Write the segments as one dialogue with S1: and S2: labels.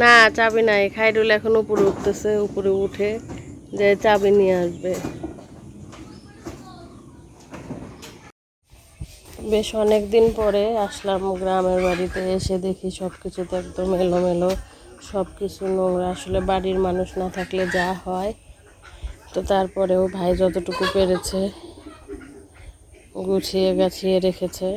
S1: না চাবি নাই। খাইরুল এখন উপরে উঠতেছে উপরে উঠে যে চাবি নিয়ে আসবে। বেশ অনেক দিন পরে আসলাম গ্রামের বাড়িতে, এসে দেখি সব কিছুতে একদম এলোমেলো। সব কিছু নোংরা, আসলে বাড়ির মানুষ না থাকলে যা হয়। তো তারপরেও ভাই যতটুকু পেরেছে গুছিয়ে গাছিয়ে রেখেছে।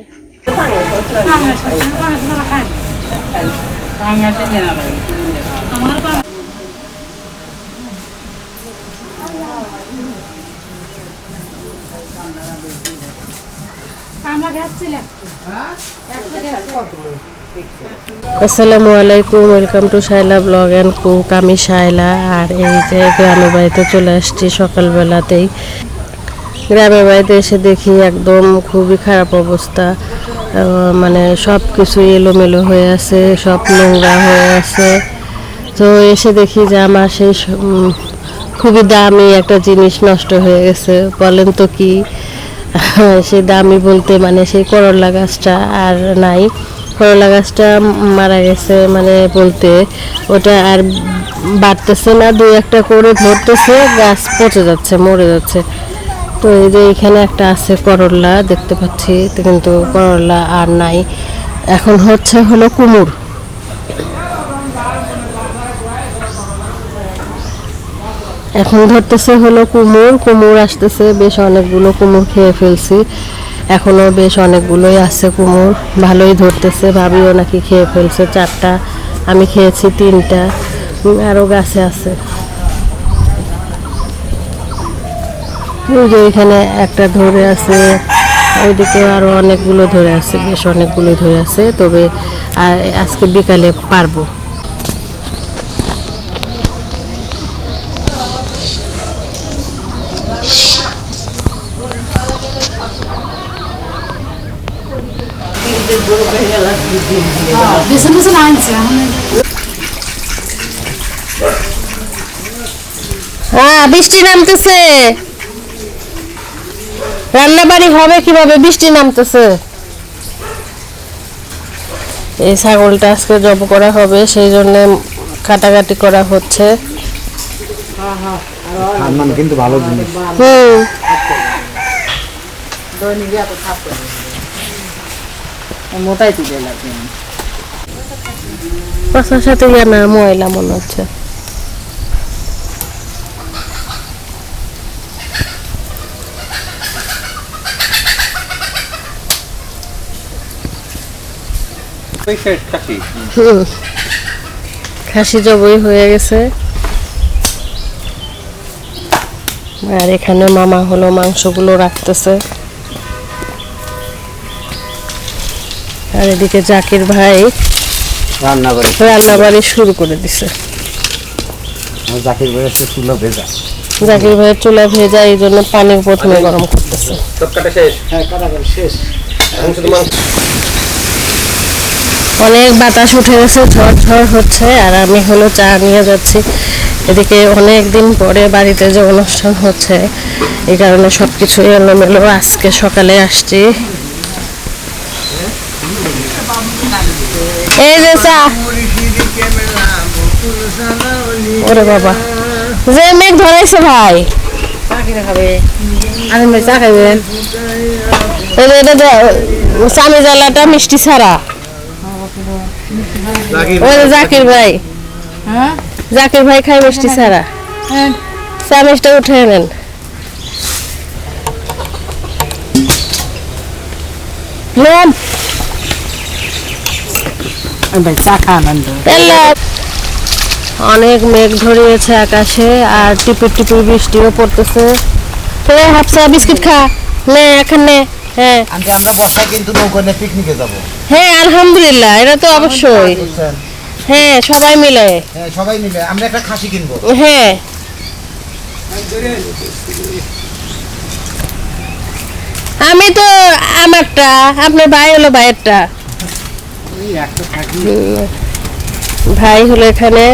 S1: আসসালামু আলাইকুম welcome to Shaila blog and cook আমি শাইলা আর এই যে গ্রামের বাড়িতে চলে আসছি সকালবেলাতেই। গ্রামের বাড়িতে এসে দেখি একদম খুবই খারাপ অবস্থা। মানে সব কিছু এলোমেলো হয়ে আছে, সব নোংরা হয়ে আছে। তো এসে দেখি যে আমার সেই খুবই দামি একটা জিনিস নষ্ট হয়ে গেছে। বলেন তো কি? সেই দামি বলতে মানে সেই করলা গাছটা আর নাই। করলা গাছটা মারা গেছে মানে বলতে ওটা আর বাড়তেছে না দু একটা করে ধরতেছে গাছ পচে যাচ্ছে, মরে যাচ্ছে। তো এই যে এখানে একটা আছে করলা, দেখতে পাচ্ছি, কিন্তু করলা আর নাই। এখন হচ্ছে হলো কুমুর। এখন ধরতেছে হলো কুমোর কুমোর আসতেছে, বেশ অনেকগুলো কুমোর খেয়ে ফেলছি। এখনও বেশ অনেকগুলোই আছে কুমোর, ভালোই ধরতেছে, ভাবিও নাকি খেয়ে ফেলছে চারটা, আমি খেয়েছি তিনটা আরও গাছে আছে। ওই যে এখানে একটা ধরে আছে, ওইদিকে আরও অনেকগুলো ধরে আছে, বেশ অনেকগুলো ধরে আছে, তবে আজকে বিকালে পারব।
S2: আনছে
S1: হ্যাঁ বৃষ্টি নামতেছে। রান্না বাড়ি হবে কীভাবে? বৃষ্টি নামতেছে। এই ছাগলটা আজকে জব করা হবে সেই জন্য কাটাকাটি করা হচ্ছে।
S3: কিন্তু ভালো জিনিস।
S1: হুম।
S2: মোটাই তুলে লাগবে
S1: পাশার সাথে না ময়লা মনে হচ্ছে। খাসি। জবই হয়ে গেছে। আর এখানে মামা হলো মাংসগুলো রাখতেছে। আর এদিকে জাকির ভাই
S3: রান্না করে
S1: রান্না বাড়ি শুরু করে দিছে।
S3: জাকির সে চুলো ভেজা।
S1: জাকির ভাইয়ের চুলা ভেজা এই জন্য পানি প্রথমে গরম করতেছে।
S4: সবকাটা শেষ?
S3: হ্যাঁ কাটাকাটি শেষ।
S4: এখন শুধু মাংস।
S1: অনেক বাতাস উঠে গেছে ঝড় ঝড় হচ্ছে আর আমি হলো চা নিয়ে যাচ্ছি। এদিকে অনেক দিন পরে বাড়িতে যে অনুষ্ঠান হচ্ছে এই কারণে সব কিছু এলোমেলো। আজকে সকালে আসছি। এই যে চা। ওরে বাবা। যে মেঘ ধরেছে ভাই।
S2: আমি চা
S1: দে- চামি জ্বালাটা মিষ্টি ছাড়া। ওই জাকির ভাই।
S2: হ্যাঁ?
S1: জাকির ভাই খাই মিষ্টি ছাড়া।
S2: হ্যাঁ।
S1: চামিচটা উঠে নেন। নেন
S2: আমি ভাই চা খান
S1: এলা। অনেক মেঘ ধরিয়েছে আকাশে আর টিপির টিপির বৃষ্টিও পড়তেছে। হাফসা বিস্কিট খা। নে এখন হ্যাঁ
S3: আন্টি আমরা বর্ষায় কিন্তু নৌকা পিকনিকে যাব।
S1: হ্যাঁ আলহামদুলিল্লাহ এটা তো অবশ্যই। হ্যাঁ সবাই মিলে।
S3: হ্যাঁ সবাই মিলে। আমরা একটা খাসি কিনবো।
S1: হ্যাঁ আমি তো আমারটা আপনার ভাই হলো ভাইয়েরটা
S3: এই একটা থাকি
S1: হুম। ভাই হলো এখানে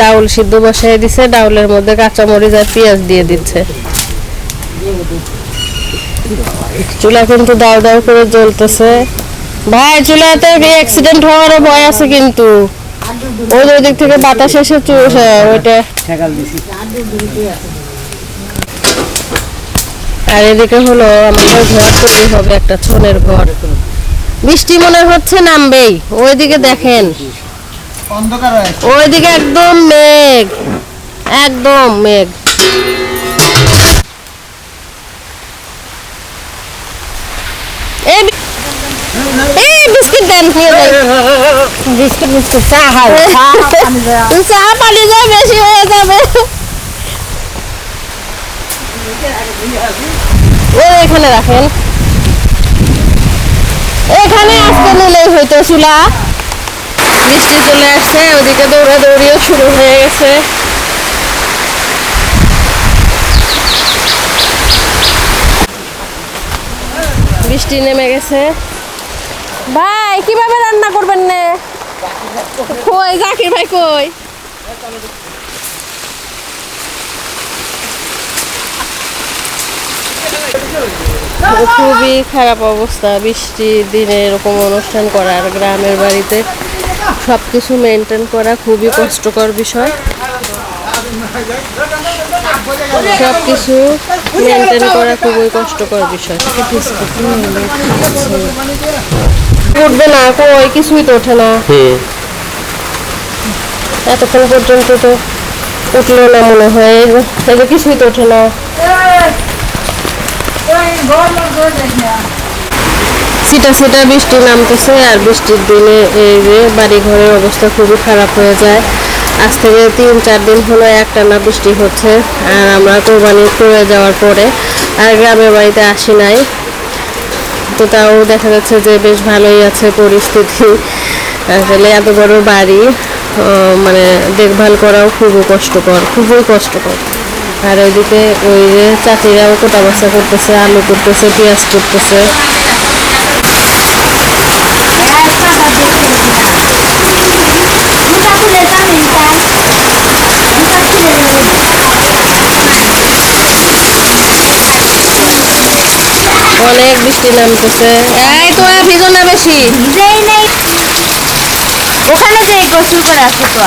S1: ডাউল সিদ্ধ বসাই দিছে, ডাউলের মধ্যে কাঁচামরিচ আর পেঁয়াজ দিয়ে দিচ্ছে। চুলা কিন্তু দাও দাও করে জ্বলতেছে। ভাই, চুলাতে অ্যাক্সিডেন্ট হওয়ারও ভয় আছে কিন্তু। ওই ওই দিক থেকে বাতাস এসে ওইটা। আর এদিকে হলো আমাদের ঘর তৈরি হবে একটা ছনের ঘর। বৃষ্টি মনে হচ্ছে নামবেই। ওইদিকে দেখেন। ওইদিকে একদম মেঘ। একদম মেঘ। বিস্কিট
S2: চা
S1: বেশি হয়ে যাবে। ও এখানে রাখেন। এখানে আজকে নিলেই হইতো চুলা বৃষ্টি চলে আসছে ওদিকে দৌড়াদৌড়িও শুরু হয়ে গেছে। বৃষ্টি নেমে গেছে। ভাই কীভাবে রান্না করবেন নে? কই জাকির ভাই কই? খুবই খারাপ অবস্থা। বৃষ্টির দিনে এরকম অনুষ্ঠান করা আর গ্রামের বাড়িতে সব কিছু মেনটেন করা খুবই কষ্টকর বিষয়। সব কিছু মেনটেন করা খুবই কষ্টকর বিষয়। উঠবে না কই? কিছুই তো ওঠে না। এতক্ষণ পর্যন্ত তো উঠল না মনে হয়। এদের কিছুই তো ওঠে না। ছিটা ছিটা বৃষ্টি নামতেছে আর বৃষ্টির দিনে এই যে বাড়ি ঘরের অবস্থা খুবই খারাপ হয়ে যায়। আজ থেকে তিন, চার দিন হলো একটানা বৃষ্টি হচ্ছে আর আমরা কোরবানি করে যাওয়ার পরে আর গ্রামের বাড়িতে আসি নাই। তো তাও দেখা যাচ্ছে যে বেশ ভালোই আছে পরিস্থিতি। আসলে এত বড় বাড়ি মানে দেখভাল করাও খুবই কষ্টকর খুবই কষ্টকর। আর ওইদিকে ওই যে চাচিরাও কোটা বাছা করতেছে আলু করতেছে পেঁয়াজ করতেছে। অনেক বৃষ্টি নামতেছে। এই তো ভিজো না বেশি।
S2: যেই নেই। ওখানে যে গোসল করে আছে তো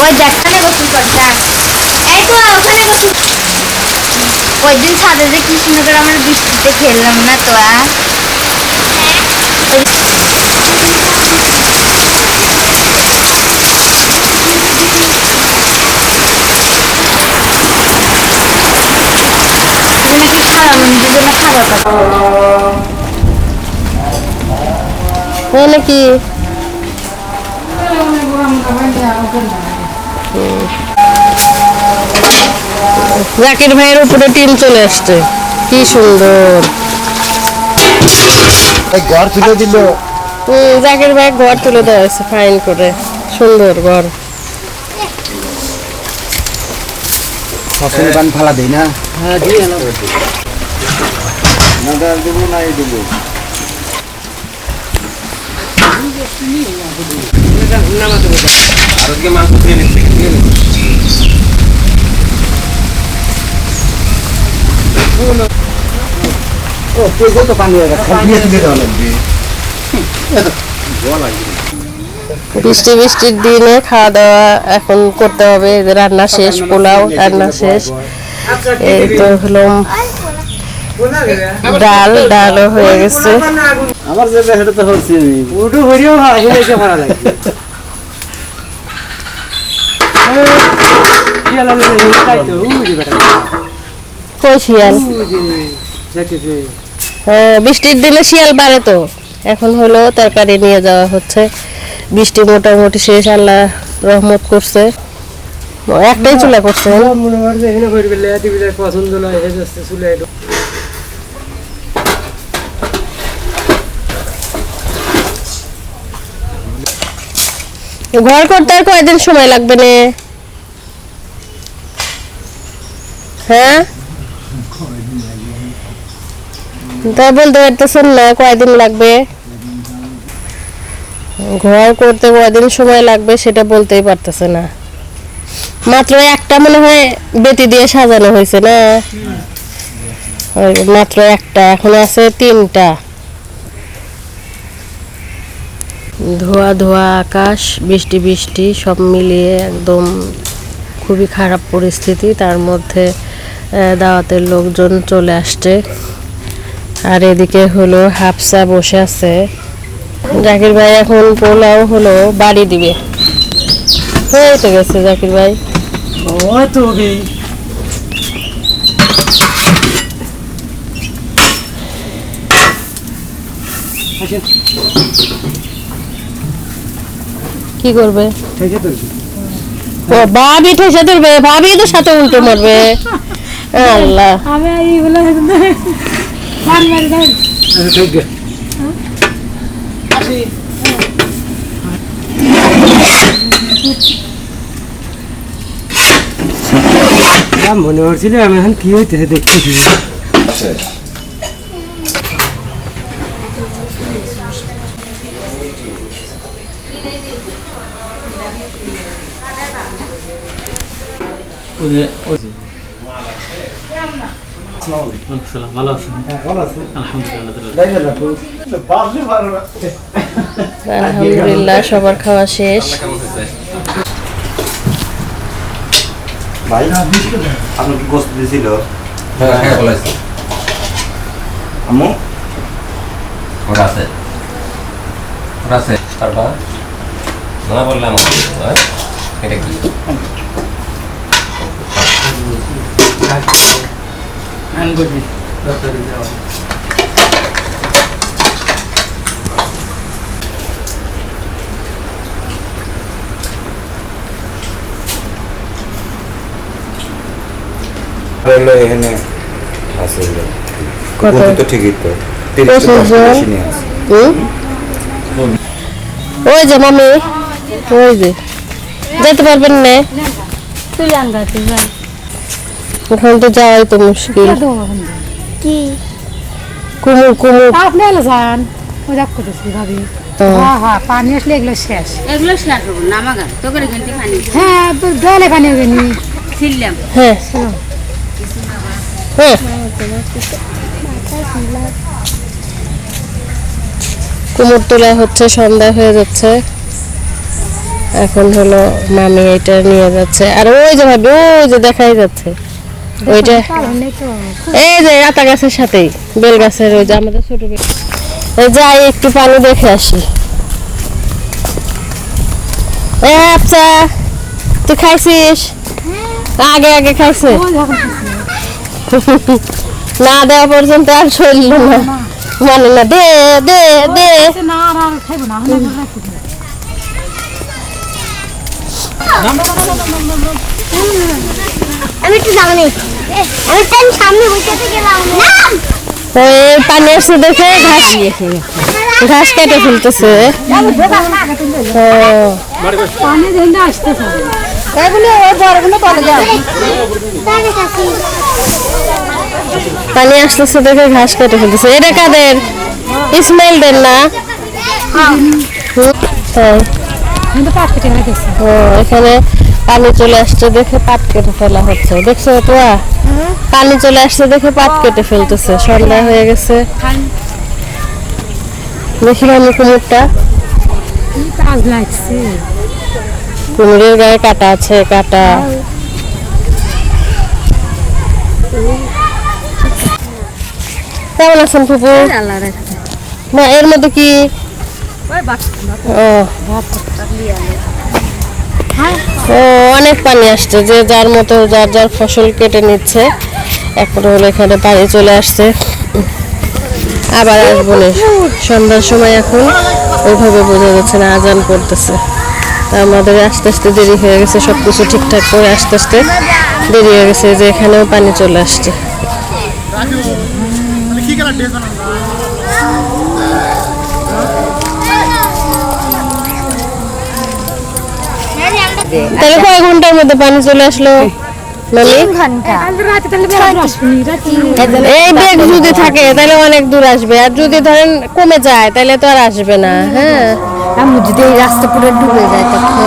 S2: ওই যেখানে গোসল করতাম এই ওখানে গোসল ওই দিন ছাদে যে কৃষ্ণনগর আমরা বৃষ্টিতে খেললাম না তো, আ? দুজনে
S1: জাকির ভাইয়ের উপরে টিন চলে আসছে। কি সুন্দর।
S3: ঘর তুলে দিল।
S1: হুম জাকির ভাই ঘর তুলে দেওয়া হয়েছে ফাইন করে। সুন্দর ঘর।
S3: ফসল পান ফালা দেই না?
S4: হ্যাঁ দিয়ে না
S3: নাদার দেবো নাই দেবো।
S4: নামাতে বলতে আর ওদিকে মাংস দিয়ে নিচ্ছে।
S3: ও তো পানি হয়ে
S1: বৃষ্টি বৃষ্টির দিনে খাওয়া দাওয়া এখন করতে হবে রান্না শেষ পোলাও রান্না শেষ এই তো হলো ডাল ডালও হয়ে গেছে
S3: আমার যেটা সেটা তো হচ্ছে উঠু হেলেকে
S1: কই শিয়াল হ্যাঁ বৃষ্টির দিনে শিয়াল বাড়ে তো। এখন হলো তরকারি নিয়ে যাওয়া হচ্ছে। বৃষ্টি মোটামুটি শেষ আল্লাহ রহমত করছে। একটাই চুলা করছে।
S5: পছন্দ নয়
S1: ঘর করতে আর কয়দিন সময় লাগবে না? হ্যাঁ? তা বলতে পারতেছেন না, কয়দিন লাগবে? ঘর করতে কদিন সময় লাগবে সেটা বলতেই পারতেছে না। মাত্র একটা মনে হয় বেতি দিয়ে সাজানো হয়েছে না? মাত্র একটা, এখন আছে তিনটা। ধোয়া ধোয়া আকাশ, বৃষ্টি বৃষ্টি, সব মিলিয়ে একদম খুবই খারাপ পরিস্থিতি। তার মধ্যে দাওয়াতের লোকজন চলে আসছে। আর এদিকে হলো হাফসা বসে আছে। জাকির ভাই এখন পোলাও হলো বাড়ি দিবে। হয়ে তো গেছে জাকির ভাই।
S5: কি
S1: করবে? ভাবি ঠেসে ধরবে ভাবি তো সাথে উল্টো মারবে। আল্লাহ
S5: আমি এইগুলো মারি মারি যাই আচ্ছা ঠিক আছে যা মনে হচ্ছিল আমি এখন কি হইতেছে দেখতেছি
S1: আলহামদুলিল্লাহ সবার খাওয়া শেষ।
S3: ভাই আপনার কি গোস্ত দিয়েছিল
S4: হ্যাঁ হ্যাঁ বলেছি
S3: আম্মু?
S4: ওরা আছে। ওরা আছে। তারপর? না এটা কি
S3: হলো এখানে আছে
S1: কত?
S3: তো ঠিকই তো?
S1: ওই যে মামি ওই যে। যেতে পারবেন না?
S2: তুই আনগা তুই
S1: ওখানে তো যাওয়াই তো মুশকিল।
S2: কি
S1: কুমুর কুমুর
S6: আপনি এলে যান। মজা করতেছি ভাবি। হ্যাঁ হ্যাঁ পানি আসলে এগুলো শেষ।
S7: এগুলো শেয়ার করব না আমাকে তো করে কিন্তু পানি।
S6: হ্যাঁ জলে পানি হবে নি।
S7: ছিললাম।
S1: হ্যাঁ। হ্যাঁ। কুমোর তোলা হচ্ছে সন্ধ্যা হয়ে যাচ্ছে। এখন হলো মামি এটা নিয়ে যাচ্ছে। আর ওই যে ভাবি ওই যে দেখাই যাচ্ছে। ওইটা এই যে আতা গাছের সাথেই, বেল গাছের ওই যে আমাদের ছোট বেল। এই যাই, একটু পানি দেখে আসি। এ আচ্ছা তুই খাইছিস? আগে আগে খাইছে? না দেওয়া পর্যন্ত আর শরীর না। মানে না, দে দে দে।
S6: না আমি এগুলো রাখব না।
S2: আমি একটু যাব আমি তো সামনে বসে থেকে গেলাম
S1: ওই পানি আসছে দেখে ঘাস ঘাস কেটে ফেলতেছে।
S6: পানি আসতেছে
S1: দেখে ঘাস কেটে ফেলতেছে। এটা কাদের? ইসমাইল দেন না। তাই ও এখানে পানি চলে আসছে দেখে পাট কেটে ফেলা হচ্ছে। দেখছ তো পানি চলে আসছে দেখে পাট কেটে ফেলতেছে। সন্ধ্যা হয়ে গেছে। দেখি আমি কুমিরটা কুমিরের গায়ে কাটা আছে কাটা। কেমন আছেন ফুপু? না এর মধ্যে কি? ও। ও, অনেক পানি আসছে, যে যার মতো যার যার ফসল কেটে নিচ্ছে। এখন হলো এখানে পানি চলে আসছে। আবার আসব সন্ধ্যার সময় এখন ওইভাবে বোঝা যাচ্ছে না, আজান করতেছে। তা আমাদের আস্তে আস্তে দেরি হয়ে গেছে সব কিছু ঠিকঠাক করে আস্তে আস্তে দেরি হয়ে গেছে, যে এখানেও পানি চলে আসছে। তাহলে কয় ঘণ্টার মধ্যে পানি চলে আসলো? এই বেগ যদি থাকে তাহলে অনেক দূর আসবে। আর যদি ধরেন কমে যায় তাহলে তো আর আসবে না হ্যাঁ?
S6: আমি যদি এই রাস্তা পুরো ডুবে যায় তখন?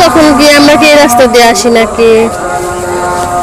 S1: তখন কি আমরা কি এই রাস্তা দিয়ে আসি নাকি?